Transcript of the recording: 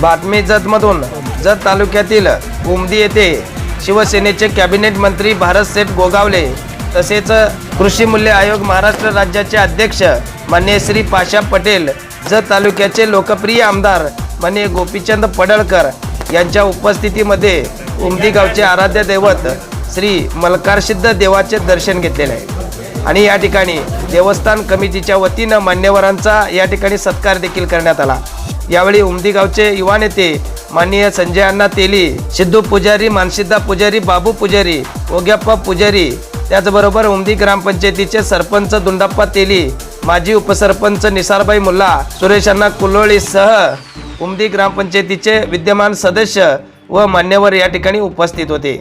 बातमी जतमधून. जत तालुक्यातील उमदी येथे शिवसेनेचे कॅबिनेट मंत्री भारत सेठ गोगावले तसेच कृषी मूल्य आयोग महाराष्ट्र राज्याचे अध्यक्ष मान्य श्री पाशा पटेल जत तालुक्याचे लोकप्रिय आमदार मान्य गोपीचंद पडळकर यांच्या उपस्थितीमध्ये उमदी गावचे आराध्य दैवत श्री मलकारसिद्ध देवाचे दर्शन घेतलेले आहे. आणि या ठिकाणी देवस्थान कमिटीच्या वतीनं मान्यवरांचा या ठिकाणी सत्कार देखील करण्यात आला. यावेळी उमदी गावचे युवा नेते माननीय संजय अण्णा तेली सिद्धू पुजारी मानसिद्धा पुजारी बाबू पुजारी ओग्याप्पा पुजारी त्याचबरोबर उमदी ग्रामपंचायतीचे सरपंच दुंडाप्पा तेली माजी उपसरपंच निसारबाई मुल्ला सुरेश अण्णा कुलोळीसह उमदी ग्रामपंचायतीचे विद्यमान सदस्य व मान्यवर या ठिकाणी उपस्थित होते.